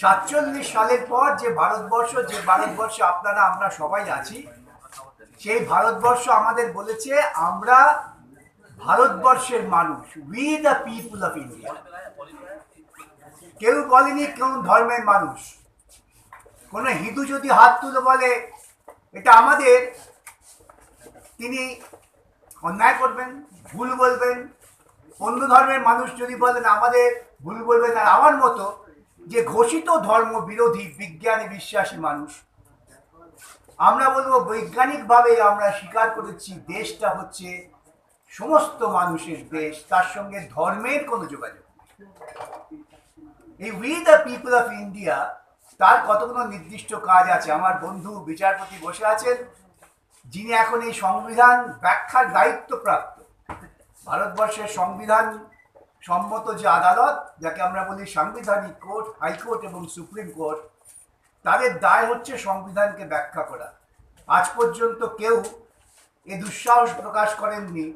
সাতচল্লিশ সালের পর যে ভারতবর্ষ, যে ভারতবর্ষে আপনারা, আমরা সবাই আছি, সেই ভারতবর্ষ আমাদের বলেছে, আমরা ভারতবর্ষের মানুষ we the people of India কেউ বলেনি কোন ধর্মের মানুষ। কোনো হিন্দু যদি হাত তুলে বলে, এটা আমাদের, তিনি অন্যায় করবেন, ভুল বলবেন। অন্য ধর্মের মানুষ যদি বলেন, আমাদের ভুল বলবেন আর আমার মতো যে ঘোষিত ধর্ম বিরোধী বিজ্ঞানে বিশ্বাসী মানুষ। আমরা বলব বৈজ্ঞানিকভাবে আমরা স্বীকার করেছি দেশটা হচ্ছে সমস্ত মানুষের দেশ, তার সঙ্গে ধর্মের কোনো যোগাযোগ। এই we the people of India তার কতগুলো নির্দিষ্ট কাজ আছে? আমার বন্ধু বিচারপতি বসে আছেন, যিনি এখন এই সংবিধান ব্যাখ্যার দায়িত্বপ্রাপ্ত। ভারতবর্ষের সংবিধান সম্মত যে আদালত, যাকে আমরা বলি সাংবিধানিক কোর্ট হাইকোর্ট এবং সুপ্রিম কোর্ট, তাদের দায় হচ্ছে সংবিধানকে ব্যাখ্যা করা। আজ পর্যন্ত কেউ এ দুঃসাহস প্রকাশ করেননি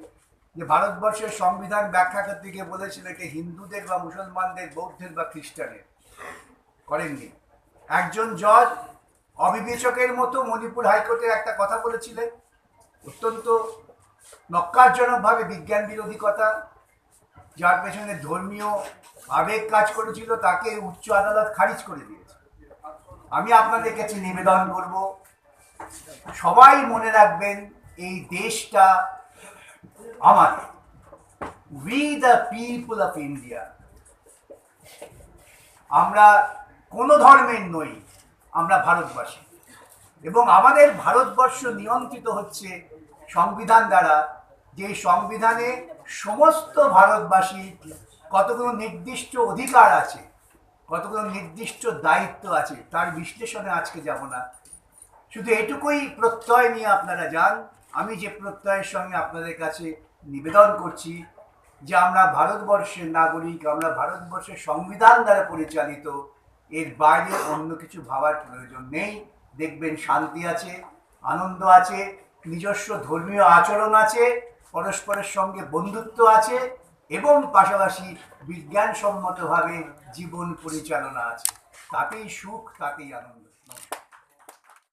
যে ভারতবর্ষের সংবিধান ব্যাখ্যা করতে গিয়ে বলেছিল এটা হিন্দুদের বা মুসলমানদের, বৌদ্ধের বা খ্রিস্টানের। করেননি। একজন জজ অবিবেচকের মতো মণিপুর হাইকোর্টের একটা কথা বলেছিলেন। অত্যন্ত নক্কারজনকভাবে বিজ্ঞান বিরোধী কথা। যার পেছনে ধর্মীয় আবেগ কাজ করেছিল, তাকে উচ্চ আদালত খারিজ করে দিয়েছে। আমি আপনাদের কাছে নিবেদন করব, সবাই মনে রাখবেন, এই দেশটা আমাদের we the people of India আমরা কোনো ধর্মের নই, আমরা ভারতবাসী। এবং আমাদের ভারতবর্ষ নিয়ন্ত্রিত হচ্ছে সংবিধান দ্বারা। যে সংবিধানে সমস্ত ভারতবাসী কতগুলো নির্দিষ্ট অধিকার আছে, কতগুলো নির্দিষ্ট দায়িত্ব আছে, তার বিশ্লেষণে আজকে যাব না। শুধু এটুকুই প্রত্যয় নিয়ে আপনারা যান। আমি যে প্রত্যয়ের সঙ্গে আপনাদের কাছে নিবেদন করছি যে আমরা ভারতবর্ষের নাগরিক, আমরা ভারতবর্ষের সংবিধান দ্বারা পরিচালিত, এর বাইরে অন্য কিছু ভাবার প্রয়োজন নেই। দেখবেন শান্তি আছে, আনন্দ আছে, নিজস্ব ধর্মীয় আচরণ আছে পরস্পরের সঙ্গে বন্ধুত্ব আছে এবং পাশাপাশি বিজ্ঞানসম্মতভাবে জীবন পরিচালনা আছে। তাতেই সুখ তাতেই আনন্দ।